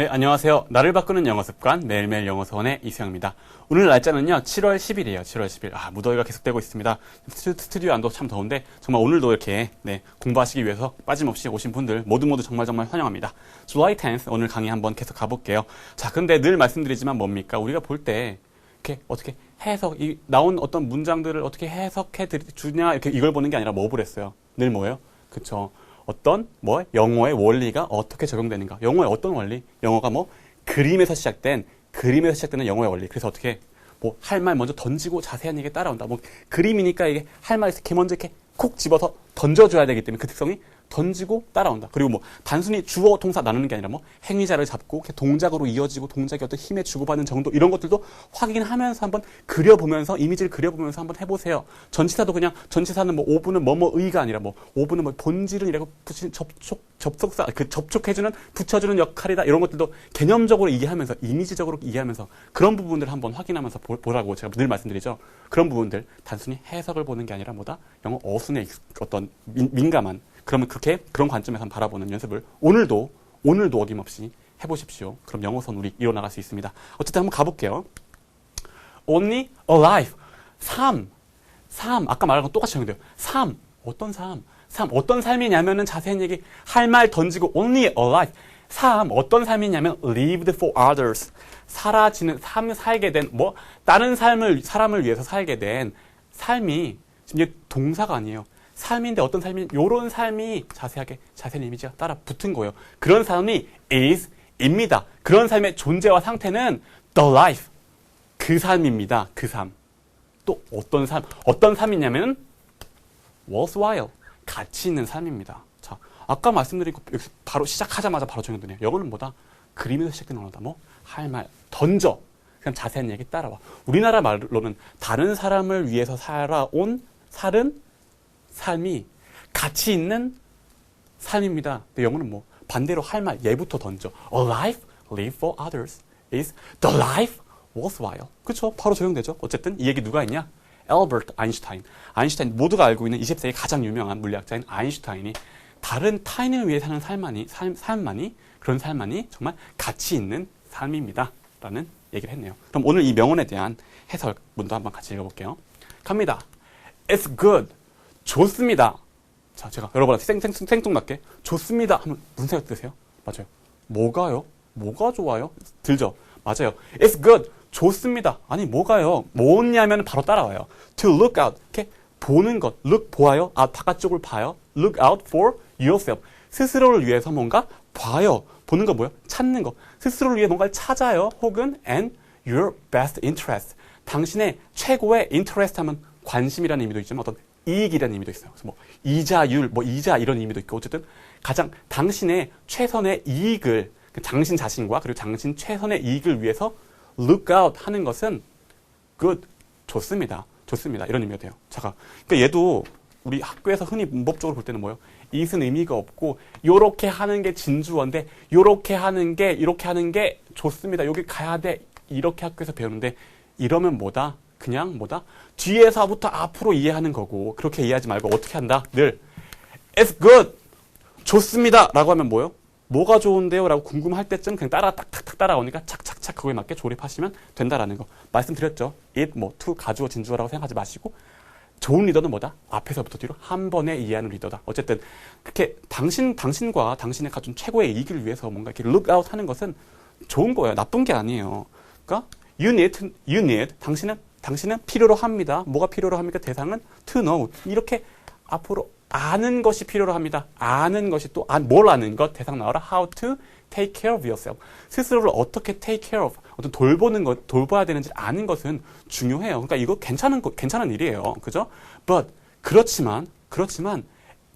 네, 안녕하세요. 나를 바꾸는 영어 습관 매일매일 영어서원의 이수영입니다. 오늘 날짜는요, 7월 10일이에요. 7월 10일. 아, 무더위가 계속되고 있습니다. 스튜- 스튜디오 안도 참 더운데 정말 오늘도 이렇게 네, 공부하시기 위해서 빠짐없이 오신 분들 모두 모두 정말 정말 환영합니다. July 10th 오늘 강의 한번 계속 가볼게요. 자, 근데 늘 말씀드리지만 뭡니까? 우리가 볼 때 이렇게 어떻게 해석, 이 나온 어떤 문장들을 어떻게 해석해 드리- 주냐 이렇게 이걸 보는 게 아니라 뭐 보랬어요? 늘 뭐예요? 그쵸? 어떤 뭐 영어의 원리가 어떻게 적용되는가? 영어의 어떤 원리? 영어가 뭐 그림에서 시작된 그림에서 시작되는 영어의 원리. 그래서 어떻게 뭐 할 말 먼저 던지고 자세한 얘기 따라온다. 뭐 그림이니까 이게 할말 이렇게 먼저 이렇게 콕 집어서 던져줘야 되기 때문에 그 특성이 던지고 따라온다. 그리고 뭐 단순히 주어 동사 나누는 게 아니라 뭐 행위자를 잡고 동작으로 이어지고 동작이 어떤 힘에 주고받는 정도 이런 것들도 확인하면서 한번 그려보면서 이미지를 그려보면서 한번 해보세요. 전치사도 그냥 전치사는 뭐 오브는 뭐뭐 의가 아니라 뭐 오브는 뭐 본질은 이라고 붙인 접촉 접속사 그 접촉해주는 붙여주는 역할이다 이런 것들도 개념적으로 이해하면서 이미지적으로 이해하면서 그런 부분들을 한번 확인하면서 보, 보라고 제가 늘 말씀드리죠. 그런 부분들 단순히 해석을 보는 게 아니라 뭐다 영어 어순의 익- 어떤 민, 민감한 그러면 그렇게 그런 관점에서 바라보는 연습을 오늘도 오늘도 어김없이 해보십시오. 그럼 영어선 우리 이뤄나갈 수 있습니다. 어쨌든 한번 가볼게요. Only alive. 삶. 삶. 아까 말한 거 똑같이 적용돼요. 삶. 어떤 삶? 삶. 어떤 삶이냐면은 자세한 얘기 할 말 던지고 only alive. 삶. 어떤 삶이냐면 lived for others. 사라지는 삶 살게 된 뭐 다른 삶을 사람을 위해서 살게 된 삶이 지금 이게 동사가 아니에요. 삶인데 어떤 삶이 요런 삶이 자세하게 자세한 이미지가 따라 붙은 거예요. 그런 삶이 is 입니다. 그런 삶의 존재와 상태는 the life. 그 삶입니다. 그 삶. 또 어떤 삶? 어떤 삶이냐면 worthwhile. 가치 있는 삶입니다. 자, 아까 말씀드린 거 바로 시작하자마자 바로 적용되네요. 영어는 뭐다? 그림에서 시작되는 언어다. 뭐? 할 말, 던져. 그냥 자세한 얘기 따라와. 우리나라 말로는 다른 사람을 위해서 살아온 살은 삶이 가치 있는 삶입니다. 근데 영어는 뭐 반대로 할말 얘부터 던져. A life live for others is the life worthwhile. 그렇죠? 바로 적용되죠. 어쨌든 이 얘기 누가 했냐? 엘버트 아인슈타인. 아인슈타인 모두가 알고 있는 20세기 가장 유명한 물리학자인 아인슈타인이 다른 타인을 위해 사는 삶만이 삶, 삶만이 그런 삶만이 정말 가치 있는 삶입니다. 라는 얘기를 했네요. 그럼 오늘 이 명언에 대한 해설문도 한번 같이 읽어볼게요. 갑니다. It's good. 좋습니다. 자, 제가 여러분한테 생, 생, 생뚱맞게 좋습니다 하면 무슨 생각 드세요? 맞아요. 뭐가요? 뭐가 좋아요? 들죠? 맞아요. It's good. 좋습니다. 아니, 뭐가요? 뭐냐면 바로 따라와요. To look out. 이렇게 보는 것. look 보아요. 아, 바깥쪽을 봐요. look out for yourself. 스스로를 위해서 뭔가 봐요. 보는 거 뭐예요? 찾는 거. 스스로를 위해 뭔가를 찾아요. 혹은 and your best interest. 당신의 최고의 interest 하면 관심이라는 의미도 있지만 어떤 이익이라는 의미도 있어요. 그래서 뭐 이자율, 뭐 이자 이런 의미도 있고 어쨌든 가장 당신의 최선의 이익을 그 당신 자신과 그리고 당신 최선의 이익을 위해서 look out 하는 것은 good 좋습니다. 좋습니다. 이런 의미가 돼요. 자가 그러니까 얘도 우리 학교에서 흔히 문법적으로 볼 때는 뭐예요? 이익은 의미가 없고 요렇게 하는 게 진주어인데 요렇게 하는 게 이렇게 하는 게 좋습니다. 여기 가야 돼. 이렇게 학교에서 배우는데 이러면 뭐다? 그냥 뭐다? 뒤에서부터 앞으로 이해하는 거고 그렇게 이해하지 말고 어떻게 한다? 늘 It's good. 좋습니다. 라고 하면 뭐요? 뭐가 좋은데요? 라고 궁금할 때쯤 그냥 따라 딱딱딱 따라오니까 착착착 그거에 맞게 조립하시면 된다라는 거. 말씀드렸죠. it, 뭐, to, 가주어, 진주어라고 생각하지 마시고 좋은 리더는 뭐다? 앞에서부터 뒤로 한 번에 이해하는 리더다. 어쨌든 그렇게 당신 당신과 당신의 가진 최고의 이익을 위해서 뭔가 이렇게 look out 하는 것은 좋은 거예요. 나쁜 게 아니에요. 그러니까 you need, you need 당신은 당신은 필요로 합니다. 뭐가 필요로 합니까? 대상은 to know. 이렇게 앞으로 아는 것이 필요로 합니다. 아는 것이 또 뭘 아는 것 대상 나와라. How to take care of yourself. 스스로를 어떻게 take care of 어떤 돌보는 것 돌봐야 되는지 아는 것은 중요해요. 그러니까 이거 괜찮은 거- 괜찮은 일이에요. 그죠? But 그렇지만 그렇지만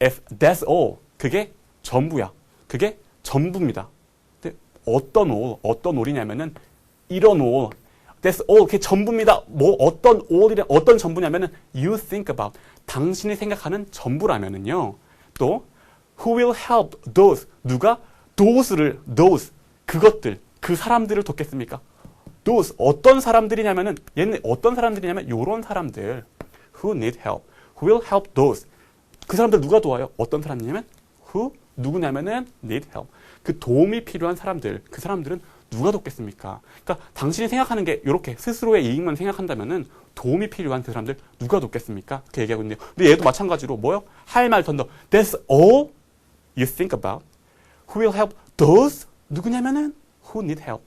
if that's all 그게 전부야. 그게 전부입니다. 근데 어떤 all 어떤 all이냐면은 이런 all That's all. 그게 전부입니다. 뭐 어떤 all이냐 어떤 전부냐면은 you think about. 당신이 생각하는 전부라면은요. 또 who will help those? 누가? those를 those. 그것들. 그 사람들을 돕겠습니까? those. 어떤 사람들이냐면은 얘는 어떤 사람들이냐면 요런 사람들. who need help? who will help those? 그 사람들 누가 도와요? 어떤 사람이냐면 who? 누구냐면은 need help. 그 도움이 필요한 사람들, 그 사람들은 누가 돕겠습니까? 그러니까 당신이 생각하는 게 이렇게 스스로의 이익만 생각한다면은 도움이 필요한 그 사람들 누가 돕겠습니까? 그 얘기하고 있는데, 근데 얘도 마찬가지로 뭐요? 할 말 던져. That's all you think about. Who will help those 누구냐면은 who need help.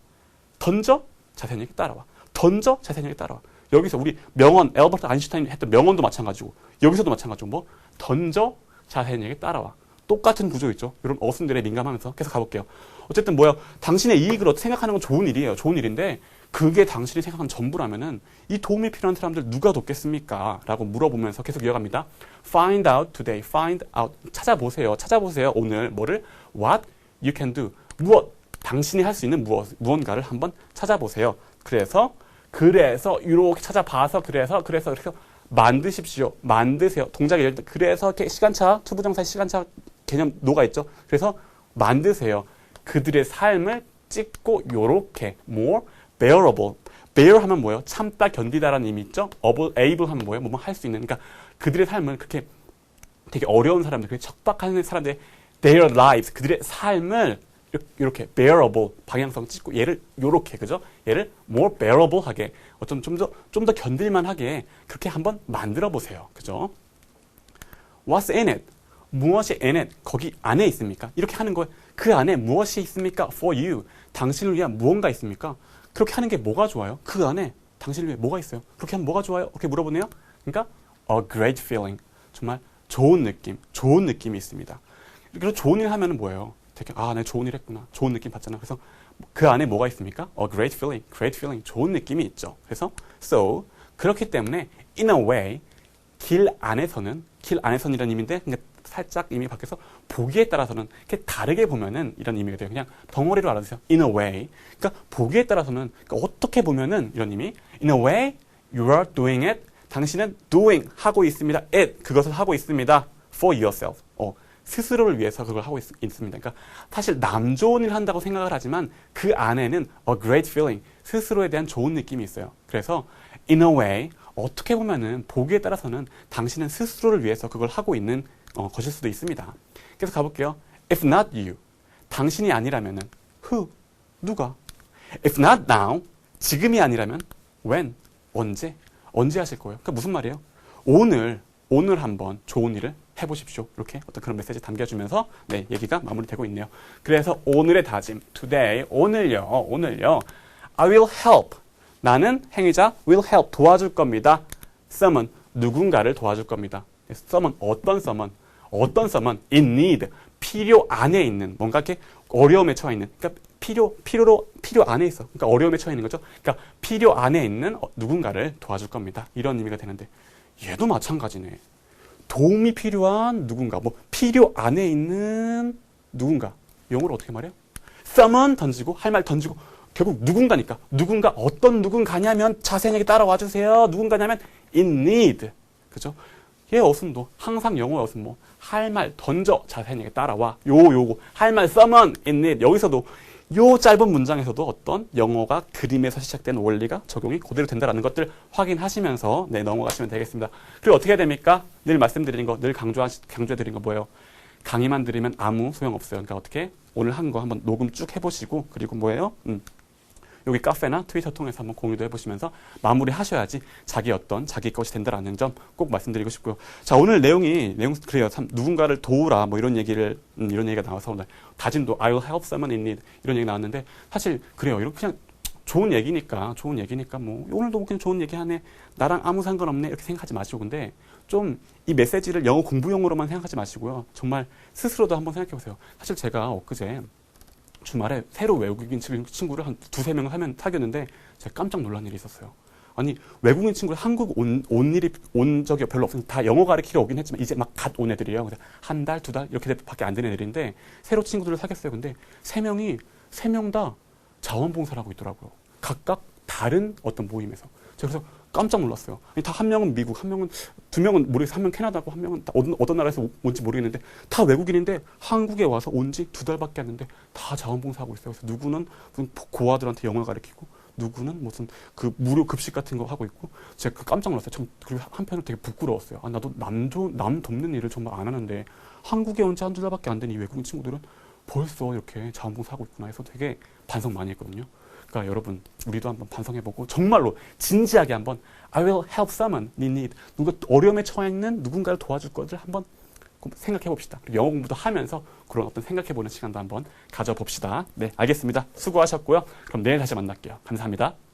던져 자세히 따라와. 던져 자세히 따라와. 여기서 우리 명언 엘버트 아인슈타인 했던 명언도 마찬가지고 여기서도 마찬가지고 뭐 던져 자세히 따라와. 똑같은 구조 있죠. 이런 어순들에 민감하면서 계속 가볼게요. 어쨌든 뭐야 당신의 이익을 어떻게 생각하는 건 좋은 일이에요. 좋은 일인데 그게 당신이 생각한 전부라면은 이 도움이 필요한 사람들 누가 돕겠습니까? 라고 물어보면서 계속 이어갑니다. Find out today. Find out. 찾아보세요. 찾아보세요. 오늘 뭐를 what you can do. 무엇 당신이 할 수 있는 무엇 무언가를 한번 찾아보세요. 그래서 그래서 이렇게 찾아봐서 그래서 그래서 그래서 만드십시오. 만드세요. 동작이 예를 그래서 이렇게 시간차 투부정사 시간차 개념 노가 있죠. 그래서 만드세요. 그들의 삶을 찍고 요렇게 more bearable. bear 하면 뭐예요? 참다 견디다라는 의미 있죠. able, 하면 뭐예요? 뭐뭐 할 수 있는. 그러니까 그들의 삶을 그렇게 되게 어려운 사람들, 그게 척박한 사람들의 their lives, 그들의 삶을 이렇게 bearable 방향성 찍고 얘를 요렇게 그죠? 얘를 more bearable 하게 어쩜 좀더 좀 더 견딜만 하게 그렇게 한번 만들어 보세요. 그죠? What's in it? 무엇이 in it? 거기 안에 있습니까? 이렇게 하는 거예요. 그 안에 무엇이 있습니까? For you. 당신을 위한 무언가 있습니까? 그렇게 하는 게 뭐가 좋아요? 그 안에 당신을 위해 뭐가 있어요? 그렇게 하면 뭐가 좋아요? 이렇게 물어보네요. 그러니까 a great feeling. 정말 좋은 느낌, 좋은 느낌이 있습니다. 그리고 좋은 일 하면은 뭐예요? 되게 아, 내가 좋은 일 했구나. 좋은 느낌 받잖아. 그래서 그 안에 뭐가 있습니까? A great feeling, great feeling. 좋은 느낌이 있죠. 그래서 so 그렇기 때문에 in a way 길 안에서는 길 안에서는이라는 의미인데 그러니까 살짝 의미 바뀌어서 보기에 따라서는 이렇게 다르게 보면은 이런 의미가 돼요. 그냥 덩어리로 알아두세요. In a way. 그러니까 보기에 따라서는 그러니까 어떻게 보면은 이런 의미. In a way you are doing it. 당신은 doing 하고 있습니다. it 그것을 하고 있습니다. For yourself. 어, 스스로를 위해서 그걸 하고 있, 습니다 그러니까 사실 남 좋은 일 한다고 생각을 하지만 그 안에는 a great feeling 스스로에 대한 좋은 느낌이 있어요. 그래서 in a way 어떻게 보면은 보기에 따라서는 당신은 스스로를 위해서 그걸 하고 있는 어, 것일 수도 있습니다. 그래서 가볼게요. If not you, 당신이 아니라면은 who, 누가? If not now, 지금이 아니라면 when, 언제, 언제 하실 거예요? 그러니까 무슨 말이에요? 오늘, 오늘 한번 좋은 일을 해보십시오. 이렇게 어떤 그런 메시지 담겨주면서 네 얘기가 마무리되고 있네요. 그래서 오늘의 다짐, today, 오늘요, 오늘요. I will help. 나는 행위자 will help 도와줄 겁니다. someone 누군가를 도와줄 겁니다. someone 어떤 someone 어떤 someone in need 필요 안에 있는 뭔가 이렇게 어려움에 처해 있는 그러니까 필요 필요로 필요 안에 있어. 그러니까 어려움에 처해 있는 거죠. 그러니까 필요 안에 있는 누군가를 도와줄 겁니다. 이런 의미가 되는데 얘도 마찬가지네. 도움이 필요한 누군가, 뭐 필요 안에 있는 누군가. 영어로 어떻게 말해요? someone 던지고 할 말 던지고 결국 누군가니까 누군가 어떤 누군가냐면 자세하게 따라와 주세요. 누군가냐면 in need. 그죠? 얘 어순 도 항상 영어 어순 뭐 할 말 던져 자세하게 따라와 요 요거 할 말 summon in need 여기서도 요 짧은 문장에서도 어떤 영어가 그림에서 시작된 원리가 적용이 그대로 된다는 것들 확인하시면서 네 넘어가시면 되겠습니다. 그리고 어떻게 해야 됩니까? 늘 말씀드리는 거, 늘 강조하, 강조해드린 거 뭐예요? 강의만 들으면 아무 소용없어요. 그러니까 어떻게 오늘 한 거 한번 녹음 쭉 해보시고 그리고 뭐예요? 음. 여기 카페나 트위터 통해서 한번 공유도 해보시면서 마무리 하셔야지 자기 어떤 자기 것이 된다라는 점 꼭 말씀드리고 싶고요. 자 오늘 내용이 내용 그래요. 참 누군가를 도우라 뭐 이런 얘기를 음, 이런 얘기가 나와서 오늘 다짐도 I will help someone in need 이런 얘기 나왔는데 사실 그래요. 이렇게 그냥 좋은 얘기니까 좋은 얘기니까 뭐 오늘도 그냥 좋은 얘기 하네 나랑 아무 상관없네 이렇게 생각하지 마시고 근데 좀 이 메시지를 영어 공부용으로만 생각하지 마시고요. 정말 스스로도 한번 생각해 보세요. 사실 제가 엊그제 주말에 새로 외국인 친구를 한 두세 명을 하면 사귀었는데 제가 깜짝 놀란 일이 있었어요. 아니 외국인 친구를 한국 온, 온 일이 온 적이 별로 없으니 다 영어 가르치러 오긴 했지만 이제 막 갓 온 애들이에요. 그래서 한 달, 두 달 이렇게 밖에 안 되는 애들인데 새로 친구들을 사귀었어요. 근데 세 명이 세 명 다 자원봉사를 하고 있더라고요. 각각 다른 어떤 모임에서. 그래서 깜짝 놀랐어요. 다 한 명은 미국, 한 명은 두 명은 모르겠어요. 한명 캐나다고 한 명은 어떤, 어떤 나라에서 온지 모르겠는데 다 외국인인데 한국에 와서 온 지 두 달밖에 안 됐는데 다 자원봉사하고 있어요. 그래서 누구는 무슨 고아들한테 영어 가르치고 누구는 무슨 그 무료 급식 같은 거 하고 있고 제가 그 깜짝 놀랐어요. 참 그리고 한편으로 되게 부끄러웠어요. 아 나도 남, 조, 남 돕는 일을 정말 안 하는데 한국에 온 지 한 두 달밖에 안 된 이 외국인 친구들은 벌써 이렇게 자원봉사하고 있구나 해서 되게 반성 많이 했거든요. 그러니까 여러분 우리도 한번 반성해보고 정말로 진지하게 한번 I will help someone in need 누가 어려움에 처해 있는 누군가를 도와줄 것을 한번 생각해 봅시다. 영어 공부도 하면서 그런 어떤 생각해 보는 시간도 한번 가져봅시다. 네, 알겠습니다. 수고하셨고요. 그럼 내일 다시 만날게요. 감사합니다.